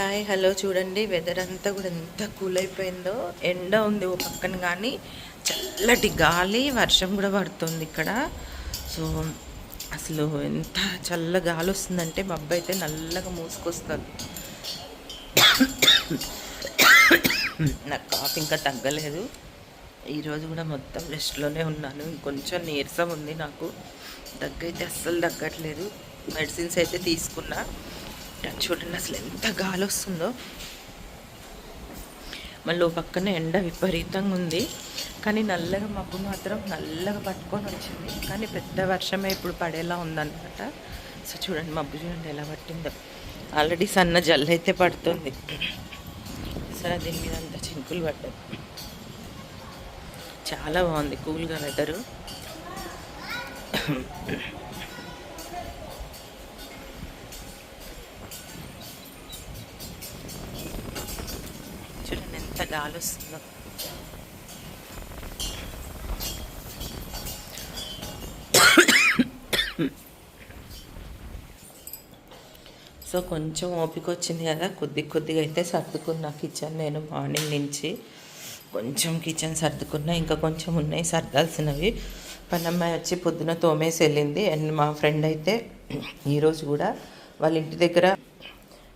Hi hello చూడండి. Weather అంతా కూడా ఎంత కూల్ అయిపోయిందో. ఎండ ఉంది ఓ పక్కన కానీ చల్లటి గాలి వర్షం కూడా పడుతుంది ఇక్కడ. సో అసలు ఎంత చల్ల గాలి వస్తుందంటే మబ్బు అయితే నల్లగా మూసుకొస్తుంది. నాకు కాఫ్ ఇంకా తగ్గలేదు. ఈరోజు కూడా మొత్తం రెస్ట్లోనే ఉన్నాను. ఇంకొంచెం నీరసం ఉంది నాకు. దగ్గైతే అస్సలు తగ్గట్లేదు. మెడిసిన్స్ అయితే తీసుకున్నా. చూడండి అసలు ఎంత గాలి వస్తుందో. మళ్ళీ పక్కన ఎండ విపరీతంగా ఉంది. కానీ నల్లగా మబ్బు మాత్రం నల్లగా పట్టుకొని వచ్చింది. కానీ పెద్ద వర్షమే ఇప్పుడు పడేలా ఉందన్నమాట. సో చూడండి మబ్బు చూడండి ఎలా పట్టిందో. ఆల్రెడీ సన్న జల్లు అయితే పడుతుంది. సరే దీని మీద అంతా చినుకులు పడ్డాయి. చాలా బాగుంది కూల్గా వెదరు. చూడండి ఎంత గాలి వస్తుందో. సో కొంచెం ఓపిక వచ్చింది కదా కొద్ది కొద్దిగా అయితే సర్దుకున్నా. కిచెన్ నేను మార్నింగ్ నుంచి కొంచెం కిచెన్ సర్దుకున్నా. ఇంకా కొంచెం ఉన్నాయి సర్దాల్సినవి. పనమ్మాయి వచ్చి పొద్దున తోమేసి వెళ్ళింది. అండ్ మా ఫ్రెండ్ అయితే ఈరోజు కూడా వాళ్ళ ఇంటి దగ్గర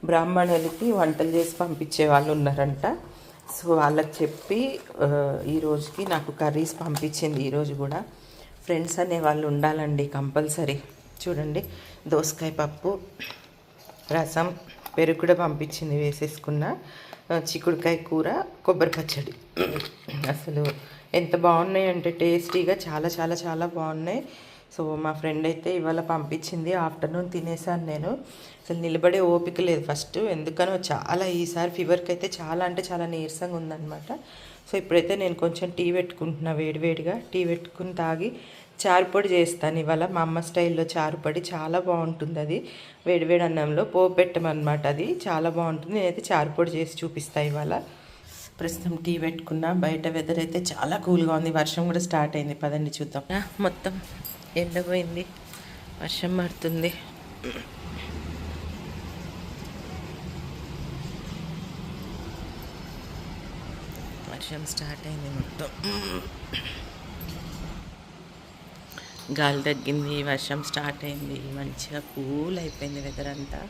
బ్రాహ్మణులకి వంటలు చేసి పంపించే వాళ్ళు ఉన్నారంట. సో వాళ్ళకి చెప్పి ఈరోజుకి ఈ రోజుకి నాకు కర్రీస్ పంపించింది. ఈరోజు కూడా ఫ్రెండ్స్ అనే వాళ్ళు ఉండాలండి కంపల్సరీ. చూడండి దోసకాయ పప్పు రసం పెరుగు కూడా పంపించింది వేసేసుకున్న చిక్కుడుకాయ కూర కొబ్బరి పచ్చడి. అసలు ఎంత బాగున్నాయి అంటే టేస్టీగా చాలా చాలా చాలా బాగున్నాయి. సో మా ఫ్రెండ్ అయితే ఇవాళ పంపించింది ఆఫ్టర్నూన్ తినేసాను నేను. అసలు నిలబడే ఓపిక లేదు ఫస్ట్. ఎందుకనో చాలా ఈసారి ఫీవర్కి అయితే చాలా అంటే చాలా నీరసంగా ఉందన్నమాట. సో ఇప్పుడైతే నేను కొంచెం టీ పెట్టుకుంటున్నా వేడివేడిగా టీ పెట్టుకుని తాగి చారుపొడి చేస్తాను ఇవాళ. మా అమ్మ స్టైల్లో చారుపొడి చాలా బాగుంటుంది అది. వేడివేడి అన్నంలో పోపు పెట్టమన్నమాట అది. చాలా బాగుంటుంది. నేనైతే చారుపొడి చేసి చూపిస్తాను ఇవాళ. ప్రస్తుతం టీ పెట్టుకున్నా. బయట వెదర్ అయితే చాలా కూల్గా ఉంది. వర్షం కూడా స్టార్ట్ అయింది. పదండి చూద్దాం. మొత్తం. ఎండపోయింది వర్షం పడుతుంది. వర్షం స్టార్ట్ అయింది మొత్తం. గాలి తగ్గింది వర్షం స్టార్ట్ అయింది. మంచిగా కూల్ అయిపోయింది వెదర్ అంతా.